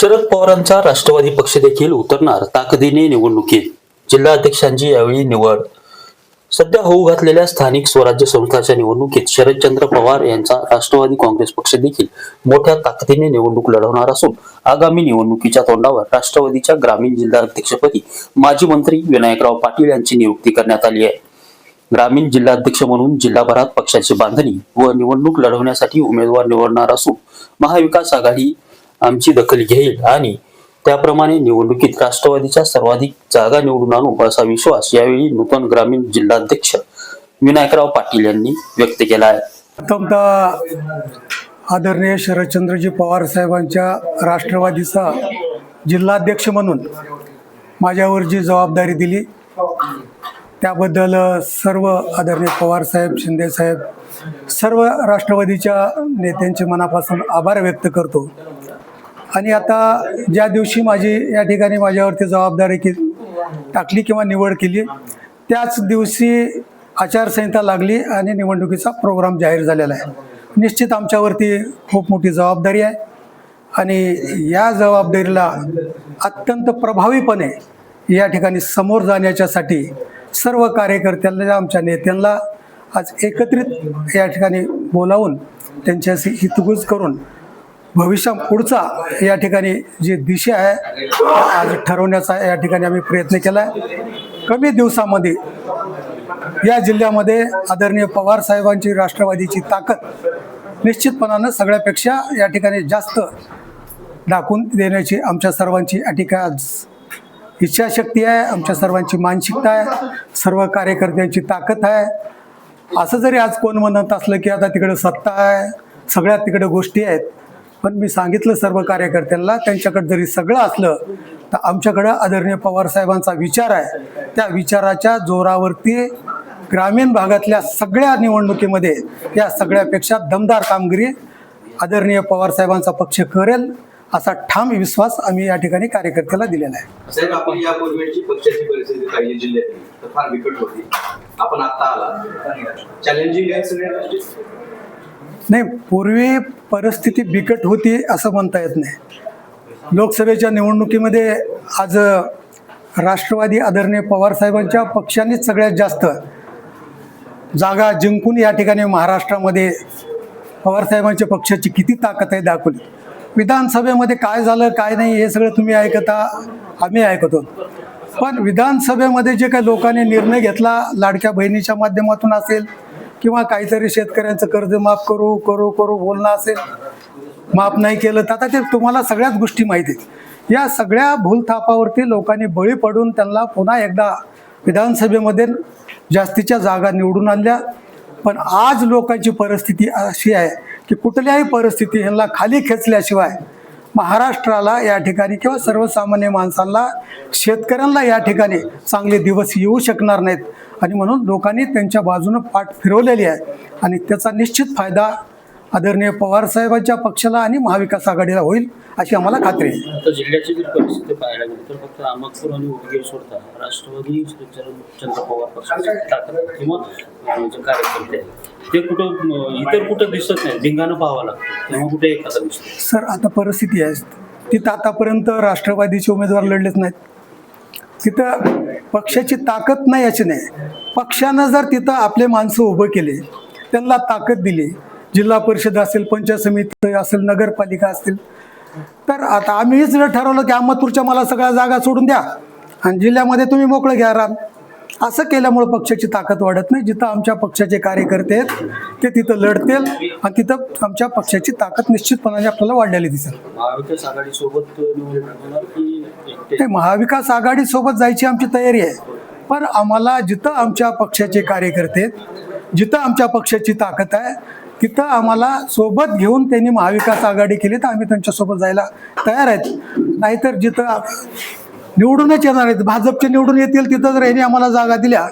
शरद पवारांचा राष्ट्रवादी पक्ष देखील उतरणार ताकदीने निवडणुकीत जिल्हाध्यक्षांची यावेळी निवड. सध्या होऊ घातलेल्या स्थानिक स्वराज्य संस्थाच्या निवडणुकीत शरदचंद्र पवार यांचा राष्ट्रवादी काँग्रेस पक्ष देखील मोठ्या ताकदीने निवडणूक लढवणार असून आगामी निवडणुकीच्या तोंडावर राष्ट्रवादीच्या ग्रामीण जिल्हा अध्यक्षपदी माजी मंत्री विनायकराव पाटील यांची नियुक्ती करण्यात आली आहे. ग्रामीण जिल्हाध्यक्ष म्हणून जिल्हाभरात पक्षाची बांधणी व निवडणूक लढवण्यासाठी उमेदवार निवडणार असून महाविकास आघाडी आमची दखल घेईल आणि त्याप्रमाणे निवडणुकीत राष्ट्रवादीच्या सर्वाधिक जागा निवडून आणू असा विश्वास यावेळी नूतन ग्रामीण जिल्हाध्यक्ष विनायकराव पाटील यांनी व्यक्त केला आहे. प्रथमतः आदरणीय शरदचंद्रजी पवार साहेबांच्या राष्ट्रवादीचा जिल्हाध्यक्ष म्हणून माझ्यावर जी जबाबदारी दिली त्याबद्दल सर्व आदरणीय पवार साहेब शिंदे साहेब सर्व राष्ट्रवादीच्या नेत्यांचे मनापासून आभार व्यक्त करतो. आणि आता ज्या दिवशी माझी या ठिकाणी माझ्यावरती जबाबदारी की टाकली किंवा निवड केली त्याच दिवशी आचारसंहिता लागली आणि निवडणुकीचा प्रोग्राम जाहीर झालेला आहे. निश्चित आमच्यावरती खूप मोठी जबाबदारी आहे. आणि या जबाबदारीला अत्यंत प्रभावीपणे या ठिकाणी समोर जाण्याच्यासाठी सर्व कार्यकर्त्यांना आमच्या नेत्यांना आज एकत्रित या ठिकाणी बोलावून त्यांच्याशी हितगुज करून भविष्या पुढचा या ठिकाणी जी दिशा आहे आज ठरवण्याचा या ठिकाणी आम्ही प्रयत्न केला आहे कमी दिवसामध्ये या जिल्ह्यामध्ये आदरणीय पवार साहेबांची राष्ट्रवादीची ताकद निश्चितपणानं सगळ्यापेक्षा या ठिकाणी जास्त दाखवून देण्याची आमच्या सर्वांची या ठिकाणी आज इच्छाशक्ती आहे आमच्या सर्वांची मानसिकता आहे सर्व कार्यकर्त्यांची ताकद आहे. असं जरी आज कोण म्हणत असलं की आता तिकडं सत्ता आहे सगळ्यात तिकडे गोष्टी आहेत पण मी सांगितलं सर्व कार्यकर्त्यांना त्यांच्याकडे जरी सगळं असलं तर आमच्याकडं आदरणीय पवार साहेबांचा विचार आहे. त्या विचाराच्या जोरावरती ग्रामीण भागातल्या सगळ्या निवडणुकीमध्ये या सगळ्यापेक्षा दमदार कामगिरी आदरणीय पवार साहेबांचा पक्ष करेल असा ठाम विश्वास आम्ही या ठिकाणी कार्यकर्त्याला दिलेला आहे. साहेब आपण यापूर्वीची पक्षाची परिस्थिती काही जिल्ह्यात तर फार बिकट होती. आपण आता आला चॅलेंजिंग आहे सगळ्या नाही पूर्वी परिस्थिती बिकट होती असं म्हणता येत नाही. लोकसभेच्या निवडणुकीमध्ये आज राष्ट्रवादी आदरणीय पवारसाहेबांच्या पक्षानेच सगळ्यात जास्त जागा जिंकून या ठिकाणी महाराष्ट्रामध्ये पवारसाहेबांच्या पक्षाची किती ताकद आहे दाखवली. विधानसभेमध्ये काय झालं काय नाही हे सगळं तुम्ही ऐकता आम्ही ऐकतो. पण विधानसभेमध्ये जे काही लोकांनी निर्णय घेतला लाडक्या बहिणीच्या माध्यमातून असेल किंवा काहीतरी शेतकऱ्यांचं कर्ज माफ करू करू करू बोलणं असेल माफ नाही केलं तर आता ते तुम्हाला सगळ्याच गोष्टी माहिती आहेत. या सगळ्या भूलथापावरती लोकांनी बळी पडून त्यांना पुन्हा एकदा विधानसभेमध्ये जास्तीच्या जागा निवडून आणल्या. पण आज लोकांची परिस्थिती अशी आहे की कुठल्याही परिस्थिती ह्यांना खाली खेचल्याशिवाय महाराष्ट्राला या ठिकाणी किंवा सर्वसामान्य माणसांना शेतकऱ्यांना या ठिकाणी चांगले दिवस येऊ शकणार नाहीत. आणि म्हणून लोकांनी त्यांच्या बाजूनं पाठ फिरवलेली आहे. आणि त्याचा निश्चित फायदा आदरणीय पवारसाहेबांच्या पक्षाला आणि महाविकास आघाडीला होईल अशी आम्हाला खात्री आहे. जिल्ह्याची जर परिस्थिती पाहायला गेली तर फक्त अहमदपूर आणि उदगीर सोडता राष्ट्रवादी शरदचंद्र पवार पक्षाची किंवा म्हणजे कार्यकर्ते. ते कुठं इतर कुठं दिसत नाही. धिंगाणं पाहावं लागतं. तेव्हा कुठे एखादा दिसतो. सर आता परिस्थिती आहे. तिथं आतापर्यंत राष्ट्रवादीचे उमेदवार लढलेच नाहीत. तिथं पक्षाची ताकद नाही याची नाही. पक्षानं जर तिथं आपले माणसं उभं केले त्यांना ताकद दिली जिल्हा परिषद असेल पंचायत समिती असेल नगरपालिका असतील तर आता आम्हीच जर ठरवलं की अहमदपूरच्या मला सगळ्या जागा सोडून द्या. आणि जिल्ह्यामध्ये तुम्ही मोकळं घ्या राम. असं केल्यामुळं पक्षाची ताकद वाढत नाही. जिथं आमच्या पक्षाचे कार्यकर्ते आहेत ते तिथं लढतील आणि तिथं आमच्या पक्षाची ताकद निश्चितपणाने आपल्याला वाढलेली दिसेल. एकटे? ते महाविकास आघाडी सोबत जायची आमची तयारी आहे. पण आम्हाला जिथं आमच्या पक्षाचे कार्यकर्ते आहेत, जिथं आमच्या पक्षाची ताकद आहे तिथं आम्हाला सोबत घेऊन त्यांनी महाविकास आघाडी केली तर आम्ही त्यांच्यासोबत जायला तयार आहेत. नाहीतर जिथं निवडूनच येणार आहेत. भाजपचे निवडून येतील तिथं जर यांनी आम्हाला जागा दिल्या.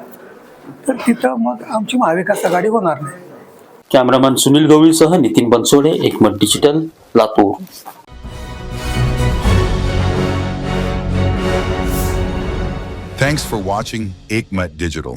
तर तिथं मग आमची महाविकास आघाडी होणार नाही. Cameraman Sunil गवळीसह Nitin Bansode Ekmat digital Latur. Thanks for watching Aikmat Digital.